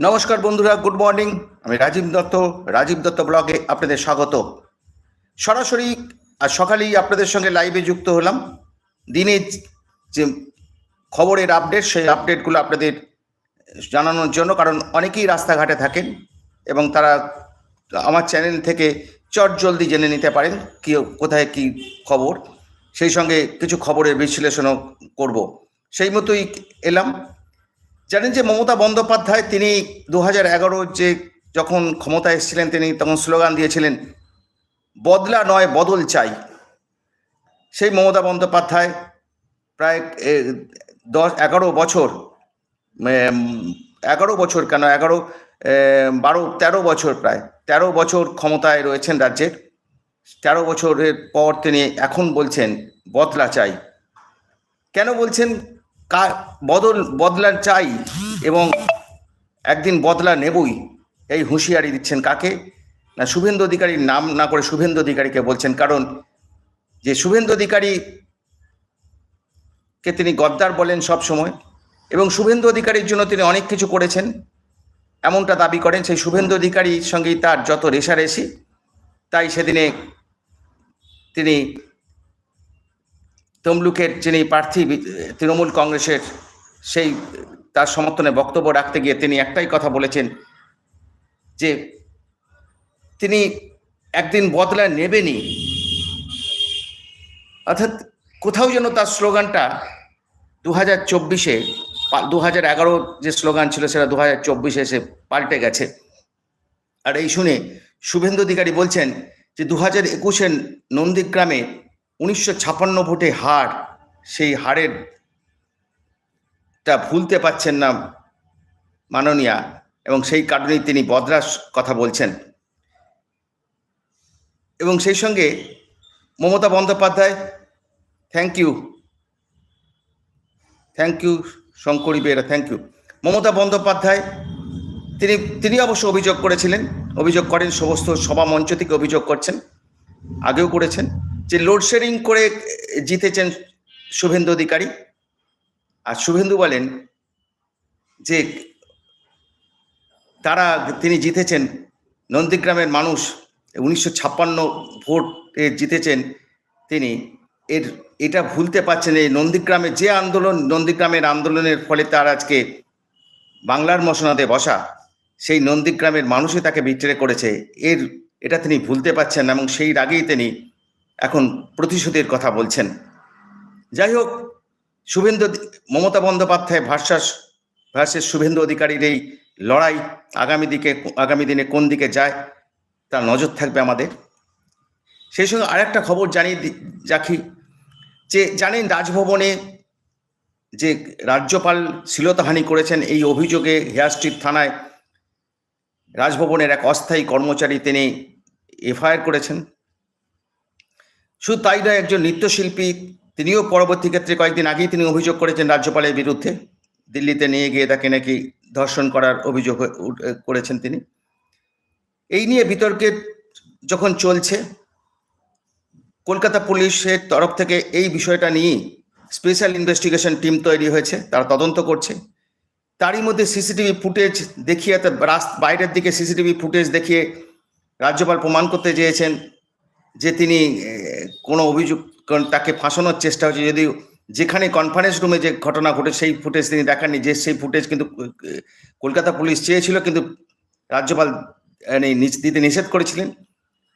নমস্কার বন্ধুরা good morning আমি রাজীব দত্ত রাজীব দত্ত ব্লগে আপনাদের স্বাগত। সরাসরি আর সকালেই আপনাদের সঙ্গে লাইভে যুক্ত হলাম। দিনে যে খবরের আপডেট সেই আপডেটগুলো আপনাদের জানানোর জন্য, কারণ অনেকেই রাস্তাঘাটে থাকেন এবং তারা আমার চ্যানেল থেকে চট জলদি জেনে নিতে পারেন কি, কোথায় কি খবর। সেই সঙ্গে কিছু খবরের বিশ্লেষণও করব। সেই মতোই এলাম। জানেন যে মমতা বন্দ্যোপাধ্যায় তিনি দু হাজার যে যখন ক্ষমতায় এসেছিলেন, তিনি তখন স্লোগান দিয়েছিলেন, বদলা নয়, বদল চাই। সেই মমতা বন্দ্যোপাধ্যায় প্রায় দশ, এগারো বছর এগারো বছর কেন, এগারো বারো, তেরো বছর প্রায়, তেরো বছর ক্ষমতায় রয়েছেন রাজ্যের। তেরো বছরের পর তিনি এখন বলছেন, বদলা চাই। কেন বলছেন? বদল বদলা চাই এবং একদিন বদলা নেবই। এই হুঁশিয়ারি দিচ্ছেন কাকে? না, শুভেন্দু অধিকারীর নাম না করে শুভেন্দু অধিকারীকে বলছেন, কারণ যে শুভেন্দু অধিকারী কে তিনি গদ্দার বলেন সব সময়, এবং শুভেন্দু অধিকারীর জন্য তিনি অনেক কিছু করেছেন, এমনটা দাবি করেন, সেই শুভেন্দু অধিকারীর সঙ্গেই তার যত রেশারেশি, তাই সেদিনে তিনি তমলুকের যিনি প্রার্থী তৃণমূল কংগ্রেসের সেই, তার সমর্থনে বক্তব্য রাখতে গিয়ে তিনি একটাই কথা বলেছেন যে তিনি একদিন বদলা নেবেনই। অর্থাৎ কোথাও যেন তার স্লোগানটা দু হাজার চব্বিশে দু হাজার এগারো যে স্লোগান ছিল সেটা দু হাজার চব্বিশে এসে পাল্টে গেছে। আর এই শুনে শুভেন্দু অধিকারী বলছেন যে দু হাজার একুশে নন্দীগ্রামে উনিশশো ছাপান্ন ভোটে হার, সেই হারের টা ভুলতে পারছেন না মাননীয়া এবং সেই কারণেই তিনি বদরাস কথা বলছেন। এবং সেই সঙ্গে Mamata Bandyopadhyay thank you thank you Shankari Bera thank you Mamata Bandyopadhyay, তিনি তিনি অবশ্য অভিযোগ করেছিলেন, অভিযোগ করেন সমস্ত সভা মঞ্চ থেকে অভিযোগ করছেন, আগেও করেছেন। যে লোডশেডিং করে জিতেছেন শুভেন্দু অধিকারী। আর শুভেন্দু বলেন যে তারা তিনি জিতেছেন, নন্দীগ্রামের মানুষ উনিশশো ছাপ্পান্ন ভোটে জিতেছেন, তিনি এর, এটা ভুলতে পারছেন এই নন্দীগ্রামে যে আন্দোলন, নন্দীগ্রামের আন্দোলনের ফলে তার আজকে বাংলার মসনাদে বসা, সেই নন্দীগ্রামের মানুষই তাকে বিট্রে করেছে। এর, এটা তিনি ভুলতে পারছেন এবং সেই রাগেই তিনি এখন প্রতিশোধের কথা বলছেন। যাই হোক, শুভেন্দু মমতা বন্দ্যোপাধ্যায় ভার্সাস, ভার্সেস শুভেন্দু অধিকারীর এই লড়াই আগামী দিকে, আগামী দিনে কোন দিকে যায়, তার নজর থাকবে আমাদের। সেই সঙ্গে আরেকটা খবর জানিয়ে রাখি, যে জানেন রাজভবনে যে রাজ্যপাল শ্লীলতাহানি করেছেন, এই অভিযোগে হেয়ার স্ট্রিট থানায় রাজভবনের এক অস্থায়ী কর্মচারী তিনি এফআইআর করেছেন। শুধু তাই নয়, একজন নৃত্যশিল্পী, তিনিও পরবর্তী ক্ষেত্রে কয়েকদিন আগেই তিনি অভিযোগ করেছেন রাজ্যপালের বিরুদ্ধে। দিল্লিতে নিয়ে গিয়ে তাকে নাকি ধর্ষণ করার অভিযোগ করেছেন তিনি। এই নিয়ে বিতর্কে যখন চলছে, কলকাতা পুলিশের তরফ থেকে এই বিষয়টা নিয়ে স্পেশাল ইনভেস্টিগেশন টিম তৈরি হয়েছে, তারা তদন্ত করছে। তারই মধ্যে সিসিটিভি ফুটেজ দেখিয়ে বাইরের দিকে সিসিটিভি ফুটেজ দেখিয়ে রাজ্যপাল প্রমাণ করতে চেয়েছেন যে তিনি কোনো অভিযোগ তাকে ফাঁসানোর চেষ্টা হচ্ছে। যদি যেখানে কনফারেন্স রুমে যে ঘটনা ঘটে সেই ফুটেজ তিনি দেখাননি যে সেই ফুটেজ কিন্তু কলকাতা পুলিশ চেয়েছিল কিন্তু রাজ্যপাল এ, নি- দিতে নিষেধ করেছিলেন।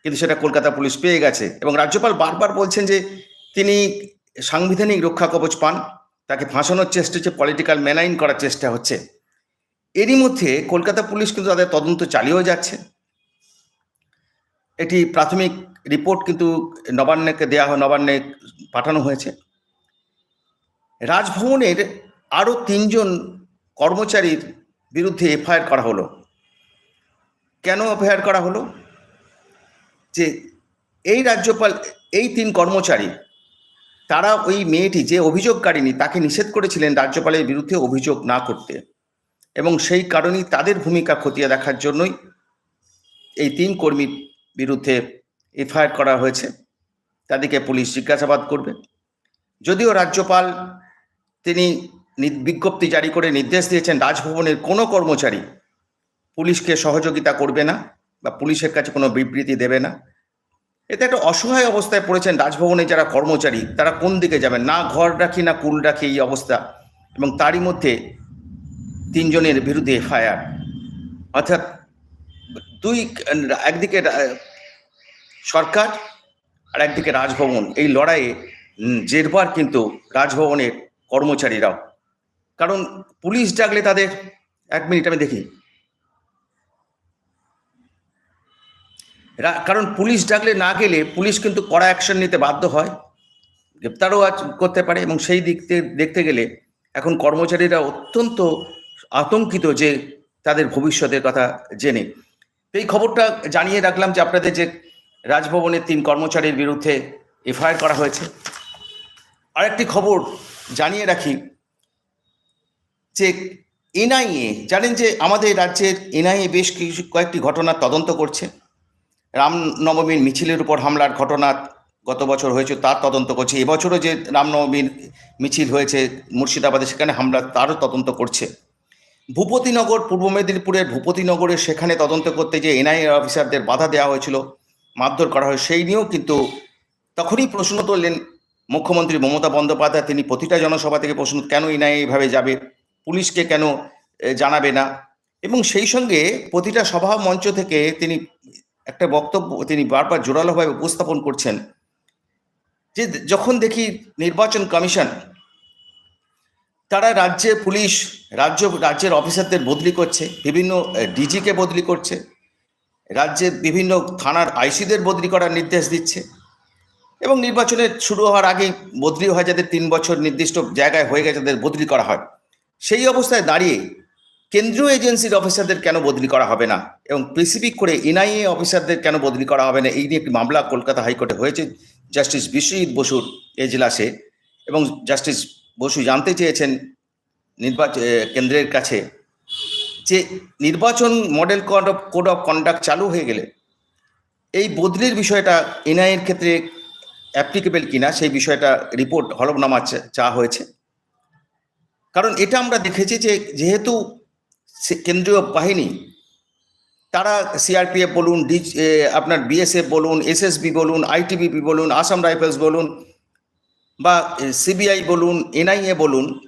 কিন্তু সেটা কলকাতা পুলিশ পেয়ে গেছে। এবং রাজ্যপাল বারবার বলছেন যে তিনি সাংবিধানিক রক্ষা কবচ পান তাকে ফাঁসানোর চেষ্টা হচ্ছে পলিটিক্যাল ম্যানাইন করার চেষ্টা হচ্ছে। এরই মধ্যে কলকাতা পুলিশ কিন্তু তাদের তদন্ত চালিয়েও যাচ্ছে। এটি প্রাথমিক রিপোর্ট কিন্তু নবান্নকে দেওয়া হয়, নবান্নে পাঠানো হয়েছে। রাজভবনের আরও তিনজন কর্মচারীর বিরুদ্ধে এফআইআর করা হলো। কেন এফআইআর করা হলো? যে এই রাজ্যপাল, এই তিন কর্মচারী, তারা ওই মেয়েটি, যে অভিযোগকারিনী তাকে নিষেধ করেছিলেন রাজ্যপালের বিরুদ্ধে অভিযোগ না করতে এবং সেই কারণেই তাদের ভূমিকা খতিয়ে দেখার জন্যই এই তিন কর্মীর বিরুদ্ধে এফআইআর করা হয়েছে, তাদেরকে পুলিশ জিজ্ঞাসাবাদ করবে। যদিও রাজ্যপাল তিনি বিজ্ঞপ্তি জারি করে নির্দেশ দিয়েছেন, রাজভবনের কোনো কর্মচারী পুলিশকে সহযোগিতা করবে না বা পুলিশের কাছে কোনো বিবৃতি দেবে না। এতে একটা অসহায় অবস্থায় পড়েছেন রাজভবনে যারা কর্মচারী, তারা কোন দিকে যাবেন? না ঘর রাখি, না কুল রাখি এই অবস্থা। এবং তারই মধ্যে তিনজনের বিরুদ্ধে এফআইআর। অর্থাৎ দুই, একদিকে সরকার আর একদিকে রাজভবন। এই লড়াইয়ে জেরবার কিন্তু রাজভবনের কর্মচারীরাও কারণ পুলিশ ডাকলে তাদের, এক মিনিট আমি দেখি। কারণ পুলিশ ডাকলে না গেলে পুলিশ কিন্তু কড়া অ্যাকশন নিতে বাধ্য হয়। গ্রেপ্তারও আজ- করতে পারে এবং সেই দিক দেখতে গেলে এখন কর্মচারীরা অত্যন্ত আতঙ্কিত যে তাদের ভবিষ্যতের কথা জেনে। এই খবরটা জানিয়ে রাখলাম যে আপনাদের যে রাজভবনের তিন কর্মচারীর বিরুদ্ধে এফআইআর করা হয়েছে। আরেকটি খবর জানিয়ে রাখি যে এনআইএ, জানেন যে আমাদের রাজ্যের এনআইএ বেশ কিছু, কয়েকটি ঘটনার তদন্ত করছে। রামনবমীর মিছিলের উপর হামলার ঘটনা গত বছর হয়েছে, তার তদন্ত করছে। এবছরও যে রামনবমীর মিছিল হয়েছে মুর্শিদাবাদে, সেখানে হামলা তারও তদন্ত করছে। ভূপতিনগর, পূর্ব মেদিনীপুরের ভূপতিনগরে সেখানে তদন্ত করতে যে এনআইএ অফিসারদের বাধা দেওয়া হয়েছিল মারধর করা হয়, সেই নিয়েও কিন্তু তখনই প্রশ্ন তুললেন মুখ্যমন্ত্রী মমতা বন্দ্যোপাধ্যায়। তিনি প্রতিটা জনসভা থেকে প্রশ্ন কেন এনআইএ এইভাবে যাবে? পুলিশকে কেন জানাবে না? এবং সেই সঙ্গে প্রতিটা সভা মঞ্চ থেকে তিনি একটা বক্তব্য, তিনি বারবার জোরালোভাবে উপস্থাপন করছেন যে যখন দেখি নির্বাচন কমিশন, তারা রাজ্যে পুলিশ, রাজ্য, রাজ্যের অফিসারদের বদলি করছে, বিভিন্ন ডিজিকে বদলি করছে রাজ্যের বিভিন্ন থানার আইসিদের বদলি করার নির্দেশ দিচ্ছে এবং নির্বাচনের শুরু হওয়ার আগেই বদলি হয় যাদের তিন বছর নির্দিষ্ট জায়গায় হয়ে গেছে তাদের বদলি করা হয়। সেই অবস্থায় দাঁড়িয়ে কেন্দ্রীয় এজেন্সির অফিসারদের কেন বদলি করা হবে না এবং স্পেসিফিক করে এনআইএ অফিসারদের কেন বদলি করা হবে না? এই নিয়ে একটি মামলা কলকাতা হাইকোর্টে হয়েছে। জাস্টিস বিশ্বজিৎ বসুর এজলাসে এবং জাস্টিস বসু জানতে চেয়েছেন নির্বাচন কেন্দ্রের কাছে যে নির্বাচন model code of code of conduct চালু হয়ে গেলে এই বদলির বিষয়টা এনআইএর ক্ষেত্রে অ্যাপ্লিকেবল কিনা সেই বিষয়টা রিপোর্ট হলফনামা চা- হয়েছে। কারণ এটা আমরা দেখেছি যে যেহেতু কেন্দ্রীয় বাহিনী, তারা সিআরপিএফ বলুন ডি আপনার বিএসএফ বলুন এসএসবি বলুন আইটিবিপি বলুন আসাম রাইফেলস বলুন বা সিবিআই বলুন এনআইএ বলুন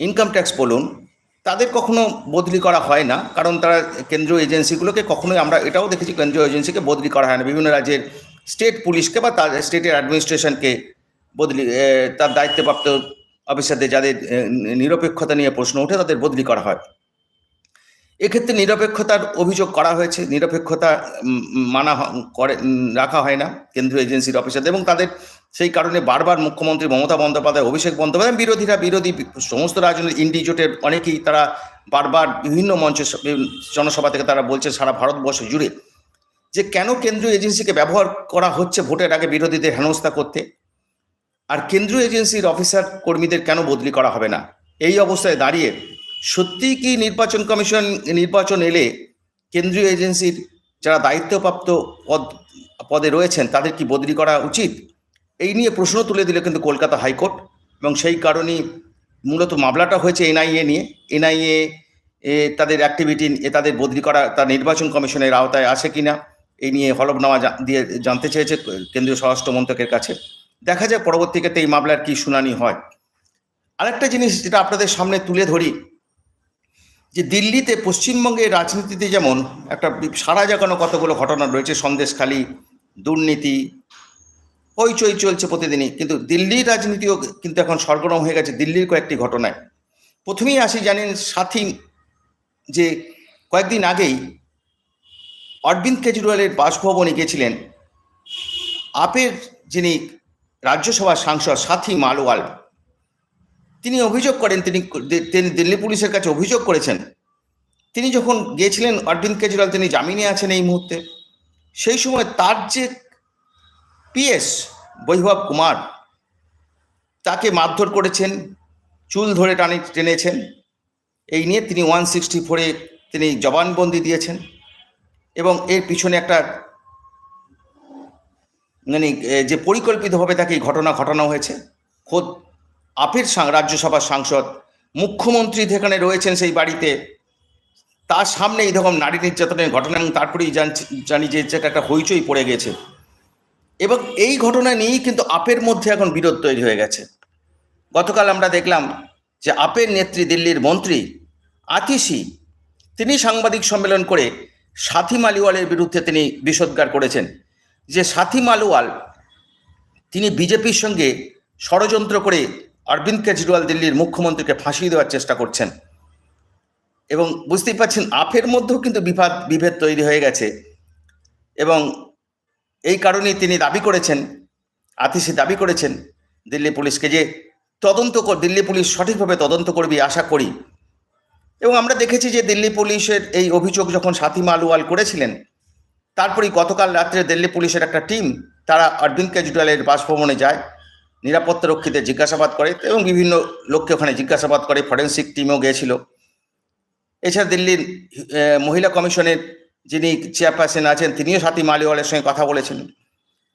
ইনকাম ট্যাক্স বলুন তাদের কখনো বদলি করা হয় না, কারণ তারা কেন্দ্রীয় এজেন্সিগুলোকে কখনোই আমরা এটাও দেখেছি কেন্দ্রীয় এজেন্সিকে বদলি করা হয় না। বিভিন্ন রাজ্যের স্টেট পুলিশকে বা তাদের স্টেটের অ্যাডমিনিস্ট্রেশনকে বদলি তার দায়িত্বপ্রাপ্ত অফিসারদের যাদের নিরপেক্ষতা নিয়ে প্রশ্ন ওঠে, তাদের বদলি করা হয়। এক্ষেত্রে নিরপেক্ষতার অভিযোগ করা হয়েছে। নিরপেক্ষতা মানা করে রাখা হয় না কেন্দ্রীয় এজেন্সির অফিসারদের এবং তাদের সেই কারণে বারবার মুখ্যমন্ত্রী মমতা বন্দ্যোপাধ্যায়, অভিষেক বন্দ্যোপাধ্যায়, বিরোধীরা বিরোধী সমস্ত রাজনৈতিক ইন্ডি জোটের অনেকেই তারা বারবার বিভিন্ন মঞ্চে জনসভা থেকে তারা বলছে সারা ভারতবর্ষ জুড়ে যে কেন কেন্দ্রীয় এজেন্সিকে ব্যবহার করা হচ্ছে ভোটের আগে বিরোধীদের হেনস্থা করতে? আর কেন্দ্রীয় এজেন্সির অফিসার কর্মীদের কেন বদলি করা হবে না? এই অবস্থায় দাঁড়িয়ে সত্যিই কি নির্বাচন কমিশন, নির্বাচন এলে কেন্দ্রীয় এজেন্সির যারা দায়িত্বপ্রাপ্ত পদ, পদে রয়েছেন, তাদের কি বদলি করা উচিত? এই নিয়ে প্রশ্ন তুলে দিল কিন্তু কলকাতা হাইকোর্ট এবং সেই কারণেই মূলত মামলাটা হয়েছে এনআইএ নিয়ে। এনআইএ এ তাদের অ্যাক্টিভিটি এ তাদের বদলি করা তার নির্বাচন কমিশনের আওতায় আছে কিনা, এই নিয়ে হলফনামা দিয়ে জানতে চেয়েছে কেন্দ্রীয় স্বরাষ্ট্র মন্ত্রকের কাছে। দেখা যায় পরবর্তীতে এই মামলার কি শুনানি হয়। আরেকটা জিনিস যেটা আপনাদের সামনে তুলে ধরি যে দিল্লিতে, পশ্চিমবঙ্গের রাজনীতিতে যেমন একটা সারা জাগানো কতগুলো ঘটনা রয়েছে, সন্দেশখালী, দুর্নীতি, হইচই চলছে প্রতিদিনই, কিন্তু দিল্লির রাজনীতিও কিন্তু এখন সরগরম হয়ে গেছে দিল্লির কয়েকটি ঘটনায়। প্রথমেই আসি জানেন সাথী যে কয়েকদিন আগেই অরবিন্দ কেজরিওয়ালের বাসভবনে গিয়েছিলেন আপের যিনি রাজ্যসভার সাংসদ সাথী মালওয়াল তিনি অভিযোগ করেন, তিনি তিনি দিল্লি পুলিশের কাছে অভিযোগ করেছেন। তিনি যখন গিয়েছিলেন অরবিন্দ কেজরিওয়াল, তিনি জামিনে আছেন এই মুহূর্তে। সেই সময় তার যে পিএস বৈভব কুমার, তাকে মারধর করেছেন, চুল ধরে টানি, টেনেছেন। এই নিয়ে তিনি ওয়ান সিক্সটি ফোরে তিনি জবানবন্দি দিয়েছেন এবং এর পিছনে একটা মানে যে পরিকল্পিতভাবে তাকে ঘটনা ঘটানো হয়েছে, খোদ আপের রাজ্যসভার সাংসদ, মুখ্যমন্ত্রী যেখানে রয়েছেন সেই বাড়িতে, তার সামনে এই রকম নারী নির্যাতনের ঘটনা এবং তারপরেই জানি যে যেটা একটা হইচই পড়ে গেছে। এবং এই ঘটনা নিয়েই কিন্তু আপের মধ্যে এখন বিরোধ তৈরি হয়ে গেছে। গতকাল আমরা দেখলাম যে আপের নেত্রী, দিল্লির মন্ত্রী আতিশি, তিনি সাংবাদিক সম্মেলন করে সাথী মালিওয়ালের বিরুদ্ধে তিনি বিষোদ্গার করেছেন। যে সাথী মালিওয়াল, তিনি বিজেপির সঙ্গে ষড়যন্ত্র করে অরবিন্দ কেজরিওয়াল দিল্লির মুখ্যমন্ত্রীকে ফাঁসিয়ে দেওয়ার চেষ্টা করছেন। এবং বুঝতেই পারছেন, আপের মধ্যেও কিন্তু বিভাদ বিভেদ তৈরি হয়ে গেছে। এবং এই কারণেই তিনি দাবি করেছেন, আতিশি দাবি করেছেন দিল্লি পুলিশকে যে তদন্ত কর, দিল্লি পুলিশ সঠিকভাবে তদন্ত করবি আশা করি। এবং আমরা দেখেছি যে দিল্লি পুলিশের এই অভিযোগ যখন সাথী মালুয়াল করেছিলেন, তারপরেই গতকাল রাত্রে দিল্লি পুলিশের একটা টিম, তারা অরবিন্দ কেজরিওয়ালের বাসভবনে যায় নিরাপত্তা রক্ষীদের জিজ্ঞাসাবাদ করে এবং বিভিন্ন লোককে ওখানে জিজ্ঞাসাবাদ করে, ফরেন্সিক টিমও গিয়েছিল এছাড়া দিল্লির মহিলা কমিশনের যিনি চেয়ারপারসন আছেন, তিনিও সাথী মালিওয়ালের সঙ্গে কথা বলেছেন।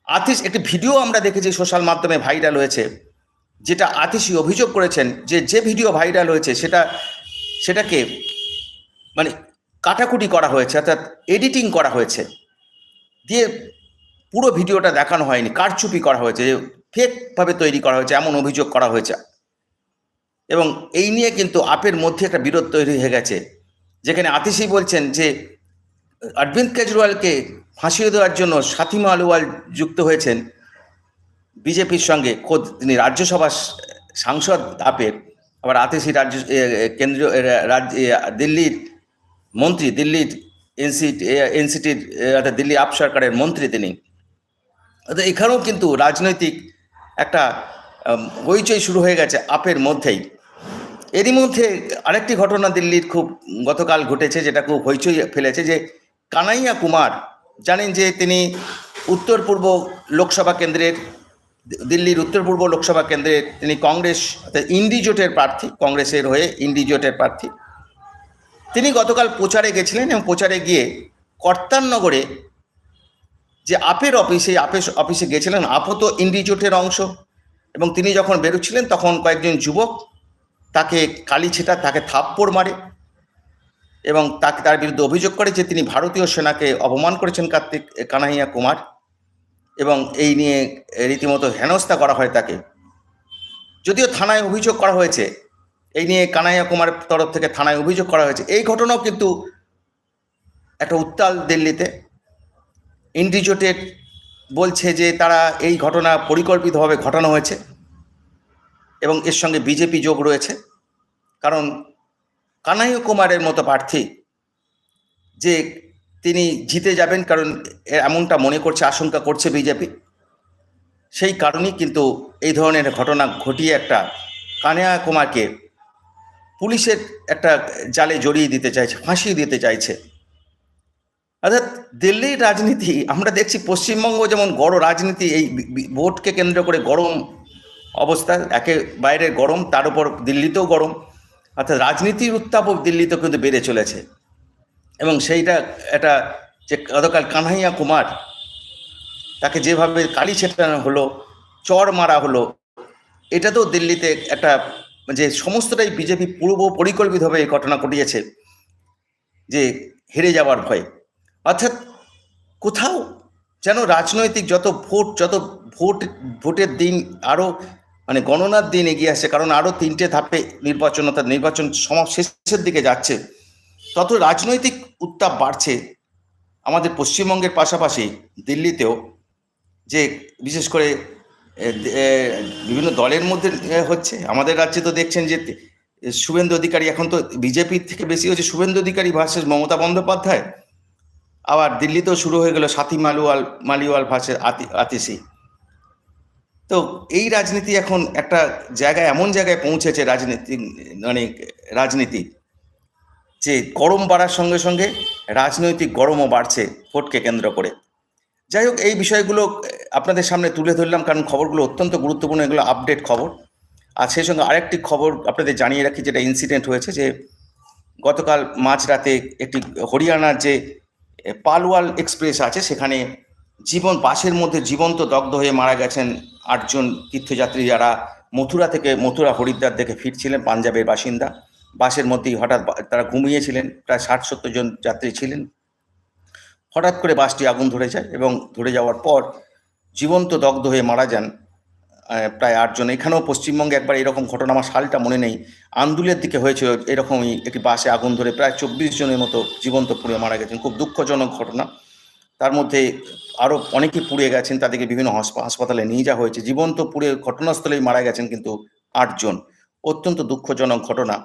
আতিশ, একটি ভিডিও আমরা দেখেছি সোশ্যাল মাধ্যমে ভাইরাল হয়েছে, যেটা আতিশি অভিযোগ করেছেন যে যে ভিডিও ভাইরাল হয়েছে সেটা, সেটাকে মানে কাটাকুটি করা হয়েছে, অর্থাৎ এডিটিং করা হয়েছে। দিয়ে পুরো ভিডিওটা দেখানো হয়নি, কারচুপি করা হয়েছে ফেকভাবে তৈরি করা হয়েছে, এমন অভিযোগ করা হয়েছে। এবং এই নিয়ে কিন্তু আপের মধ্যে একটা বিরোধ তৈরি হয়ে গেছে, যেখানে আতিশি বলছেন যে, অরবিন্দ কেজরিওয়ালকে ফাঁসিয়ে দেওয়ার জন্য সাথী মালওয়াল যুক্ত হয়েছেন বিজেপির সঙ্গে। খোদ তিনি রাজ্যসভার সাংসদ আপের, আবার আতিশি রাজ্য কেন্দ্রীয় রাজ্য দিল্লির মন্ত্রী, দিল্লির এনসি এনসিটির অর্থাৎ দিল্লি আপ সরকারের মন্ত্রী তিনি। এখানেও কিন্তু রাজনৈতিক একটা হইচই শুরু হয়ে গেছে আপের মধ্যেই। এরই মধ্যে আরেকটি ঘটনা দিল্লির খুব, গতকাল ঘটেছে যেটা খুব হইচই ফেলেছে যে কানাইয়া কুমার, জানেন যে তিনি উত্তর পূর্ব লোকসভা কেন্দ্রের, দিল্লির উত্তর পূর্ব লোকসভা কেন্দ্রের তিনি কংগ্রেস, অর্থাৎ ইন্ডি জোটের প্রার্থী, কংগ্রেসের হয়ে ইন্ডি জোটের প্রার্থী। তিনি গতকাল প্রচারে গেছিলেন এবং প্রচারে গিয়ে কর্তারনগরে যে আপের অফিসে আপের অফিসে গেছিলেন, আপও তো ইন্ডি জোটের অংশ। এবং তিনি যখন বেরোচ্ছিলেন, তখন কয়েকজন যুবক তাকে কালি ছেটা, তাকে থাপ্পড় মারে এবং তাকে তার বিরুদ্ধে অভিযোগ করে যে তিনি ভারতীয় সেনাকে অপমান করেছেন কার্তিক, কানাইয়া কুমার এবং এই নিয়ে রীতিমতো হেনস্থা করা হয় তাকে। যদিও থানায় অভিযোগ করা হয়েছে, এই নিয়ে কানাইয়া কুমার তরফ থেকে থানায় অভিযোগ করা হয়েছে। এই ঘটনাও কিন্তু একটা উত্তাল দিল্লিতে ইন্ডিজোটেড বলছে যে তারা এই ঘটনা পরিকল্পিতভাবে ঘটানো হয়েছে এবং এর সঙ্গে বিজেপি যোগ রয়েছে। কারণ কানাইয়া কুমারের মতো প্রার্থী যে তিনি জিতে যাবেন, কারণ এমনটা মনে করছে, আশঙ্কা করছে বিজেপি, সেই কারণেই কিন্তু এই ধরনের ঘটনা ঘটিয়ে একটা কানাইয়া কুমারকে পুলিশের একটা জালে জড়িয়ে দিতে চাইছে ফাঁসিয়ে দিতে চাইছে। অর্থাৎ দিল্লির রাজনীতি, আমরা দেখছি পশ্চিমবঙ্গ যেমন গড় রাজনীতি, এই ভোটকে কেন্দ্র করে গরম অবস্থা, একে বাইরে গরম, তার উপর দিল্লিতেও গরম। অর্থাৎ রাজনীতির উত্তাপও দিল্লিতেও কিন্তু বেড়ে চলেছে। এবং সেইটা একটা যে গতকাল কানহাইয়া কুমার, তাকে যেভাবে কালি ছেটানো হলো, চর মারা হলো, এটাতেও দিল্লিতে একটা যে সমস্তটাই বিজেপি পূর্ব পরিকল্পিতভাবে এই ঘটনা ঘটিয়েছে, যে হেরে যাওয়ার ভয়। অর্থাৎ কোথাও যেন রাজনৈতিক যত ভোট যত ভোট, ভোটের দিন আরও মানে গণনার দিন এগিয়ে আসছে, কারণ আরও তিনটে ধাপে নির্বাচন, অর্থাৎ নির্বাচন সমাজ শেষের দিকে যাচ্ছে, তত রাজনৈতিক উত্তাপ বাড়ছে আমাদের পশ্চিমবঙ্গের পাশাপাশি দিল্লিতেও, যে বিশেষ করে বিভিন্ন দলের মধ্যে হচ্ছে, আমাদের রাজ্যে তো দেখছেন যে শুভেন্দু অধিকারী এখন তো বিজেপির থেকে বেশি হচ্ছে, শুভেন্দু অধিকারী ভার্সেস মমতা বন্দ্যোপাধ্যায় আবার দিল্লিতেও শুরু হয়ে গেল সাথী মালুয়াল, মালিওয়াল ভার্সেস আতি আতিসি তো এই রাজনীতি এখন একটা জায়গায়, এমন জায়গায় পৌঁছেছে রাজনীতি মানে রাজনীতি, যে গরম বাড়ার সঙ্গে সঙ্গে রাজনৈতিক গরমও বাড়ছে ভোটকে কেন্দ্র করে। যাই হোক, এই বিষয়গুলো আপনাদের সামনে তুলে ধরলাম, কারণ খবরগুলো অত্যন্ত গুরুত্বপূর্ণ, এগুলো আপডেট খবর। আর সেই সঙ্গে আরেকটি খবর আপনাদের জানিয়ে রাখি, যেটা ইনসিডেন্ট হয়েছে, যে গতকাল মাঝরাতে একটি হরিয়ানার যে পালওয়াল এক্সপ্রেস আছে, সেখানে জীবন, বাসের মধ্যে জীবন্ত দগ্ধ হয়ে মারা গেছেন আটজন তীর্থযাত্রী যারা মথুরা থেকে, মথুরা হরিদ্বার থেকে ফিরছিলেন, পাঞ্জাবের বাসিন্দা। বাসের মধ্যেই হঠাৎ তারা ঘুমিয়েছিলেন, প্রায় ষাট সত্তর জন যাত্রী ছিলেন। হঠাৎ করে বাসটি আগুন ধরে যায় এবং ধরে যাওয়ার পর জীবন্ত দগ্ধ হয়ে মারা যান প্রায় আটজন। এখানেও পশ্চিমবঙ্গে একবার এরকম ঘটনা আমার সালটা মনে নেই। আন্দুলের দিকে হয়েছিল এরকমই একটি বাসে আগুন ধরে প্রায় চব্বিশ জনের মতো জীবন্ত পুড়ে মারা গেছেন। খুব দুঃখজনক ঘটনা। তার মধ্যে আরও অনেকে পুড়ে গেছেন, তাদেরকে বিভিন্ন হাসপাতালে নিয়ে যাওয়া হয়েছে। জীবন্ত পুড়ে ঘটনাস্থলেই মারা গেছেন কিন্তু আটজন। অত্যন্ত দুঃখজনক ঘটনা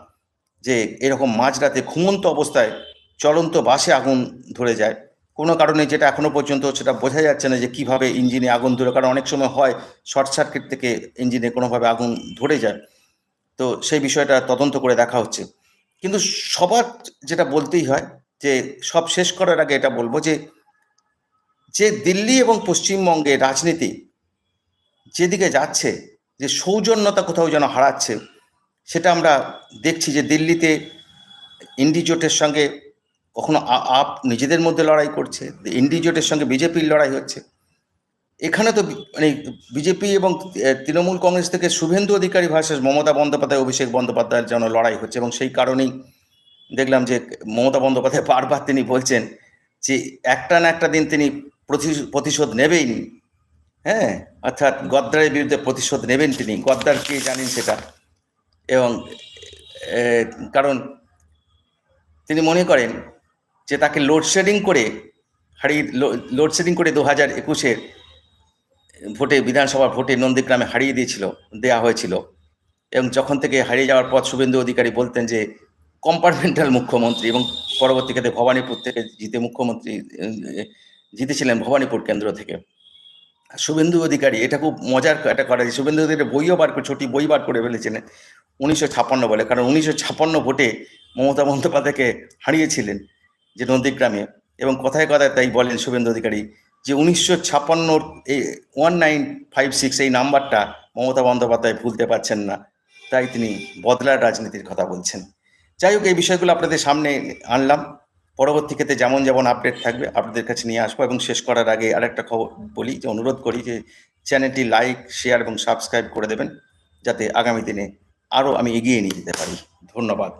যে এরকম মাঝরাতে ঘুমন্ত অবস্থায় চলন্ত বাসে আগুন ধরে যায়। কোনো কারণে যেটা এখনও পর্যন্ত সেটা বোঝা যাচ্ছে না যে কীভাবে ইঞ্জিনে আগুন ধরে, কারণ অনেক সময় হয় শর্ট সার্কিট থেকে ইঞ্জিনে কোনোভাবে আগুন ধরে যায়। তো সেই বিষয়টা তদন্ত করে দেখা হচ্ছে। কিন্তু সবার যেটা বলতেই হয় যে সব শেষ করার আগে এটা বলব যে যে দিল্লি এবং পশ্চিমবঙ্গে রাজনীতি যেদিকে যাচ্ছে, যে সৌজন্যতা কোথাও যেন হারাচ্ছে, সেটা আমরা দেখছি যে দিল্লিতে ইন্ডিজোটের সঙ্গে কখনো আপ নিজেদের মধ্যে লড়াই করছে, ইন্ডিজোটের সঙ্গে বিজেপির লড়াই হচ্ছে। এখানে তো মানে বিজেপি এবং তৃণমূল কংগ্রেস থেকে শুভেন্দু অধিকারী ভার্সেস মমতা বন্দ্যোপাধ্যায়, অভিষেক বন্দ্যোপাধ্যায়ের জন্য লড়াই হচ্ছে এবং সেই কারণেই দেখলাম যে মমতা বন্দ্যোপাধ্যায় বারবার তিনি বলছেন যে একটা না একটা দিন তিনি প্রতি- প্রতিশোধ নেবেই হ্যাঁ অর্থাৎ গদ্দারের বিরুদ্ধে প্রতিশোধ নেবেন তিনি। গদ্দার কে জানেন সেটা? এবং কারণ তিনি মনে করেন যে তাকে লোডশেডিং করে, হারিয়ে লোডশেডিং করে দু হাজার একুশের ভোটে, বিধানসভা ভোটে নন্দীগ্রামে হারিয়ে দিয়েছিল, দেয়া হয়েছিল। এবং যখন থেকে হারিয়ে যাওয়ার পর শুভেন্দু অধিকারী বলতেন যে কম্পার্টমেন্টাল মুখ্যমন্ত্রী এবং পরবর্তীকালে ভবানীপুর থেকে জিতে মুখ্যমন্ত্রী, জিতেছিলেন ভবানীপুর কেন্দ্র থেকে। শুভেন্দু অধিকারী, এটা খুব মজার একটা করা যায় শুভেন্দু অধিকারী বইও বার করে, ছোটি বই বার করে ফেলেছিলেন উনিশশো ছাপান্ন বলে। কারণ উনিশশো ছাপান্ন ভোটে মমতা বন্দ্যোপাধ্যায়কে হারিয়েছিলেন। যে নন্দীগ্রামে এবং কথায় কথায় তাই বলেন শুভেন্দু অধিকারী যে উনিশশো ছাপ্পান্নর এই ওয়ান নাইন ফাইভ সিক্স এই নাম্বারটা মমতা বন্দ্যোপাধ্যায় ভুলতে পারছেন না। তাই তিনি বদলার রাজনীতির কথা বলছেন। যাই হোক, এই বিষয়গুলো আপনাদের সামনে আনলাম। পরবর্তী ক্ষেত্রে যেমন যেমন আপডেট থাকবে, আপনাদের কাছে নিয়ে আসব এবং শেষ করার আগে আরেকটা খবর বলি, যে অনুরোধ করি যে চ্যানেলটি লাইক শেয়ার এবং সাবস্ক্রাইব করে দেবেন, যাতে আগামী দিনে আরও আমি এগিয়ে নিয়ে যেতে পারি। ধন্যবাদ।